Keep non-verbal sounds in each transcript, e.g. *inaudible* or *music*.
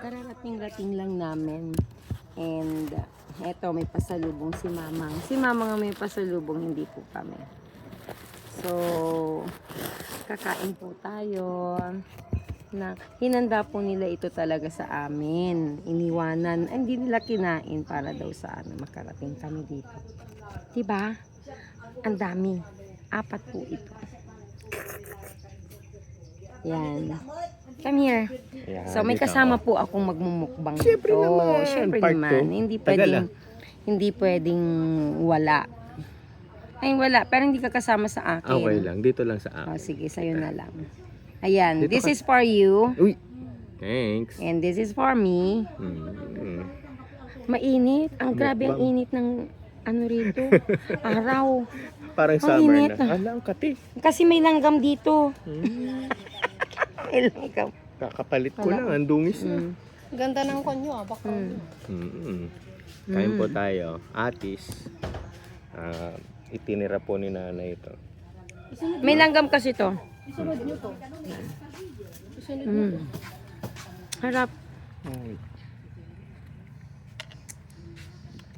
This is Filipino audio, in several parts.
kararating-rating lang namin. And uh, eto, may pasalubong si Mamang. Si Mamang ang may pasalubong, hindi po kami. So, kakain po tayo. Na, hinanda po nila ito talaga sa amin. Iniwanan. Hindi nila kinain para daw sa ano, makarating kami dito. Diba? Ang dami. Apat po ito. Yan. Come here. Ayan, So may dito kasama ako. po akong magmumukbang Siyempre dito. naman. Siyempre Part naman. two. Hindi Tagal pwedeng ah. hindi pwedeng wala. Ay wala, pero hindi ka kasama sa akin. Okay lang, dito lang sa Oh, akin. sige, sa'yo na lang. Ayan, Dito this ka- is for you. Uy! Thanks. And this is for me. Mm. Mainit. Ang grabe ang init ng ano rito. *laughs* Araw. Parang Ang summer init na. ah. Ala, ang kati. Kasi may langgam dito. Mm. Langgam. Kakapalit ko lang, ang dungis na. Mm. Ganda ng konyo ah, baka. Mm. Mm. Kain po Mm. tayo. Atis. Ah, itinira po ni nanay ito. May langgam kasi to. Isunod nyo to. Isunod Mm. to. Harap.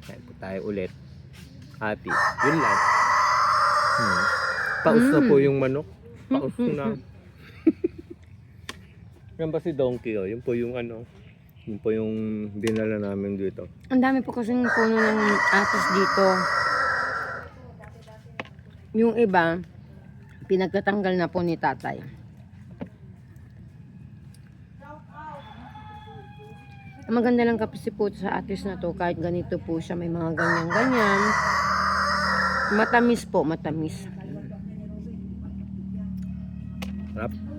Kain po tayo ulit. Atis. Yun lang. Hmm. Paus na Mm. po yung manok. Paus na. Yan ba si Donkey oh? Yun po yung ano. Yun po yung dinala namin dito. Ang dami po kasing puno ng atis dito. Yung iba, pinagtatanggal na po ni tatay. Ang maganda lang kasi po sa atis na to, kahit ganito po siya, may mga ganyan-ganyan. Matamis po, matamis. Rap.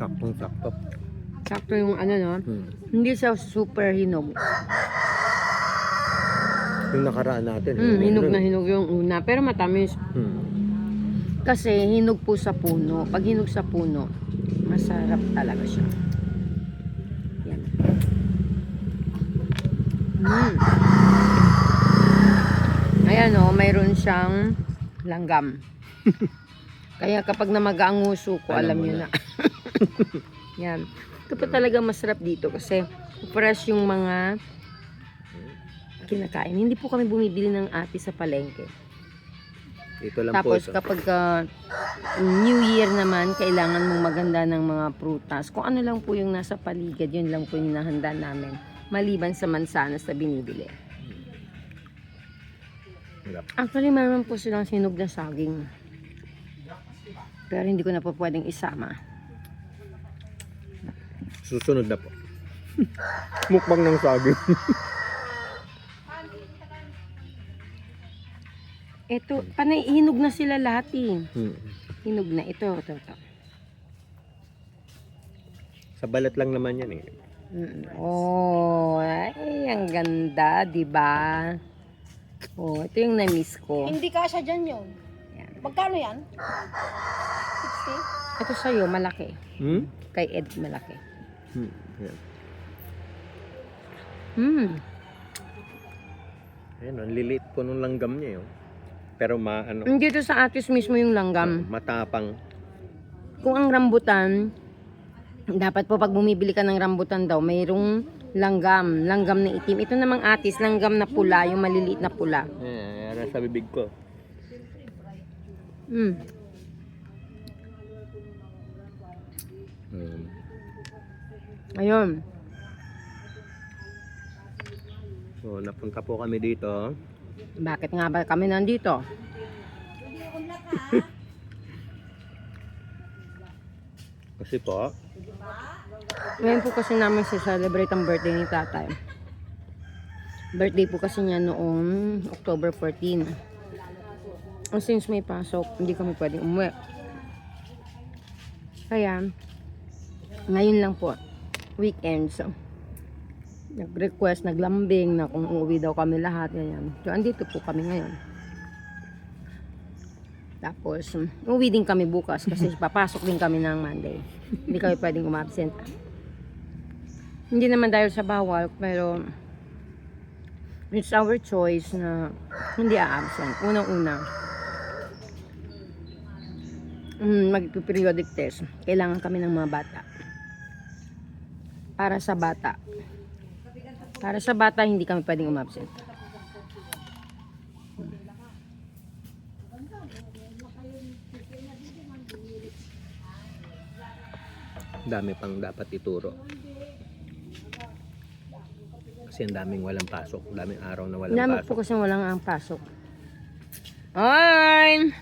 Saktong sakto. Sakto yung ano no, Hmm. hindi siya super hinog. Yung nakaraan natin. Mm, hinog na hinog yung una, pero matamis. Hmm. Kasi hinog po sa puno. Pag hinog sa puno, masarap talaga siya. Yan. Mm. Ayan o, mayroon siyang langgam. *laughs* Kaya kapag namaga ang nguso ko, alam, Alam nyo na. na. *laughs* Yan. Ito po talaga masarap dito kasi fresh yung mga kinakain. Hindi po kami bumibili ng ati sa palengke. Ito lang Tapos po ito. kapag ah, New Year naman, kailangan mong maganda ng mga prutas. Kung ano lang po yung nasa paligid, yun lang po yung hinahanda namin. Maliban sa mansanas na binibili. Actually, meron po silang sinog na saging. Pero hindi ko na po pwedeng isama. Susunod na po. Mukbang ng saging. Ito, panay, hinog na sila lahat eh. hmm. Hinog na. Ito, ito, ito. Sa balat lang naman yan eh. Mm. Oh, ay, ang ganda, di ba? Oh, ito yung na-miss ko. Hindi kasha dyan yun. Yan. Magkano yan? 60? Ito sa'yo, malaki. Hmm? Kay Ed, malaki. Hmm. Yan. Hmm. Ayan, ang liliit po nung langgam niya yun. Pero ma, ano, Dito sa atis mismo yung langgam. matapang. Kung ang rambutan, dapat po pag bumibili ka ng rambutan daw, mayroong langgam. Langgam na itim. Ito namang atis, langgam na pula, yung maliliit na pula. Eh, yan sa bibig ko. Hmm. Ayun. So, napunta po kami dito. Bakit nga ba kami nandito? *laughs* Kasi po, Ngayon po kasi namin si celebrate ang birthday ni tatay. Birthday po kasi niya noong October 14. And since may pasok, hindi kami pwedeng umuwi. Kaya, ngayon lang po, weekend. So, nag-request, naglambing na kung uuwi daw kami lahat. Ganyan. So, andito po kami ngayon. Tapos, um, uuwi din kami bukas kasi *laughs* papasok din kami ng Monday. Hindi kami pwedeng umabsent. Hindi naman dahil sa bawal, pero it's our choice na hindi a-absent. Unang-una, mm, mag-periodic test. Kailangan kami ng mga bata. Para sa bata. Para sa bata, hindi kami pwedeng umabsent. Dami pang dapat ituro. Kasi ang daming walang pasok. Ang daming araw na walang Dami pasok. po kasi walang ang pasok. Ay!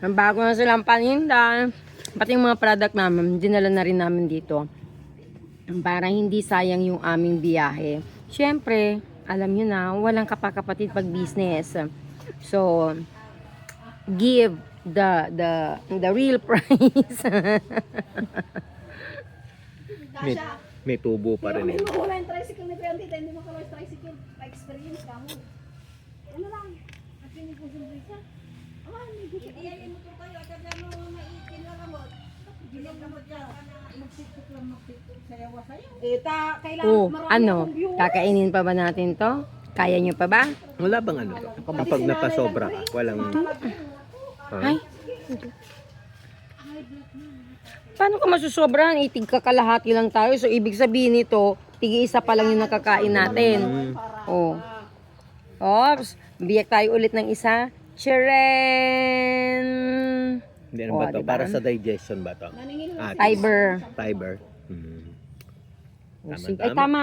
Ang bago na silang paninda. Pati yung mga product namin, dinala na rin namin dito. Para hindi sayang yung aming biyahe. Siyempre, alam nyo na, walang kapakapatid pag business. So, give the the the real *laughs* price. May, may tubo pa rin eh. Wala yung tricycle ni Kuya Tita, hindi makalaw yung tricycle. Pa-experience ka mo. Ano lang? At yung po sa brisa. Ah, may gusto. Iyayin mo to tayo. At gamot niya. Magsitok lang magsitok. Sayawa sayo. Eh, ta, kailangan oh, marami ano? akong viewers. Kakainin pa ba natin to? Kaya nyo pa ba? Wala bang ano to? Kapag napasobra ka, walang... Ha? Ay. Paano ka masusobrahan? Itig ka kalahati lang tayo. So, ibig sabihin nito, tigi isa pa lang yung nakakain natin. Mm. Oh. Ops. Biyak tayo ulit ng isa. Chiren! Hindi Oh, ba to? diba? Para sa digestion ba to? Ah, Fiber. Fiber. Hmm. Tama, sige. Ay, tama. tama.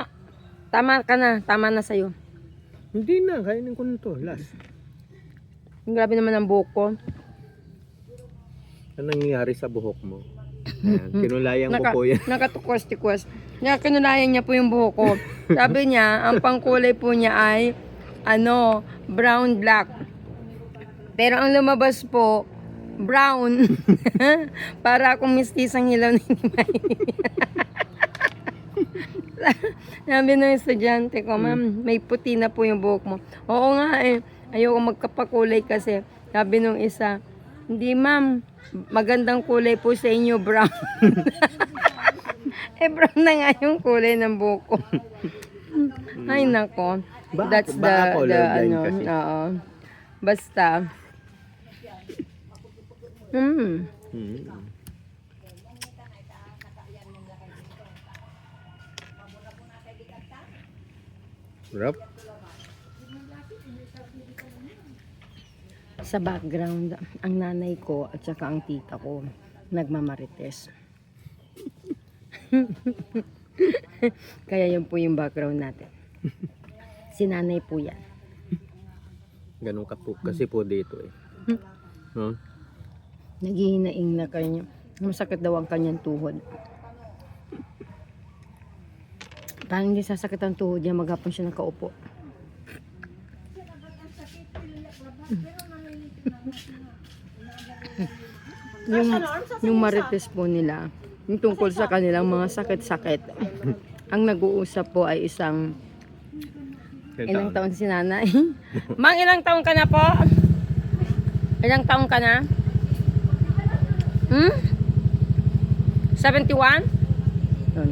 Tama ka na. Tama na sa'yo. Hindi na, kainin ko na to. Last. Ang grabe naman ang buhok ko. Ano nangyayari sa buhok mo? Ayan, *laughs* kinulayan ko Naka, po yan. Nakatukwas-tikwas. Kaya kinulayan niya po yung buhok ko. Sabi niya, ang pangkulay po niya ay, ano, brown black. Pero ang lumabas po, brown. *laughs* Para akong mistisang hilaw ni Nimay. *laughs* Sabi ng estudyante ko, ma'am, may puti na po yung buhok mo. Oo nga eh, ayoko magkapakulay kasi. Sabi nung isa, hindi ma'am, magandang kulay po sa inyo, brown. *laughs* eh, brown na nga yung kulay ng buhok ko. Ay, nako. That's the, the, ano, oo. Basta. Hmm. Hmm. Sarap. Sa background, ang nanay ko at saka ang tita ko nagmamarites. *laughs* Kaya yun po yung background natin. Si nanay po yan. Ganun ka po. Kasi po dito eh. No? Naghihinaing na kanya. Masakit daw ang kanyang tuhod. Paano hindi sasakit ang tuhod niya maghapon siya nakaupo? *laughs* yung, yung marites po nila, yung tungkol sa kanilang mga sakit-sakit. *laughs* ang nag-uusap po ay isang Ilang taon si nanay? *laughs* Mang, ilang taon ka na po? Ilang taon ka na? Hmm? 71? Yun.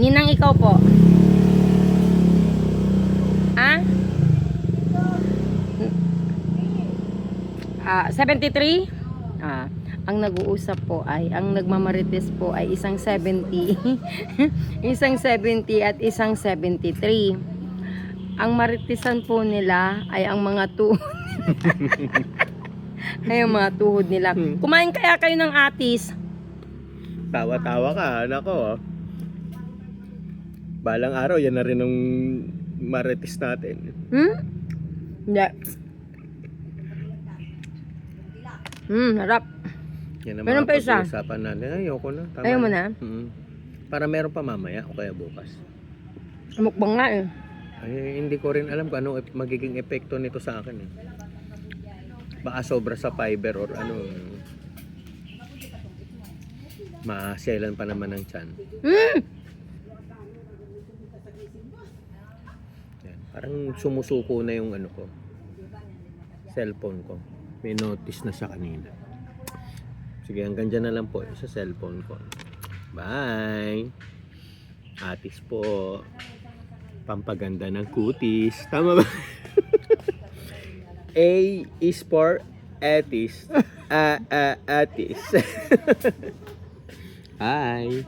Ninang ikaw po? Ah? Ah, 73? Ah, ang nag-uusap po ay, ang nagmamarites po ay isang 70, *laughs* isang 70 at isang 73. Ang maritisan po nila ay ang mga tuhod. *laughs* *laughs* ay mga tuhod nila. Kumain kaya kayo ng atis? Tawa-tawa ka, nako. Balang araw, yan na rin ang marites natin. Hmm? Hindi. Hmm, harap. Yan ang Meron mga pa isa? pag-uusapan natin. Ayoko na. Tama Ayaw mo na? Mm. Para meron pa mamaya o kaya bukas. Mukbang nga eh. Ay, hindi ko rin alam kung ano ep- magiging epekto nito sa akin eh. Baka sobra sa fiber or ano. Maselan pa naman ng tiyan. Hmm! Yan. Parang sumusuko na yung ano ko. Cellphone ko. May notice na siya kanina. Sige, hanggang dyan na lang po sa cellphone ko. Bye! Atis po. Pampaganda ng kutis. Tama ba? *laughs* A is for atis. A, a, atis. *laughs* Hi!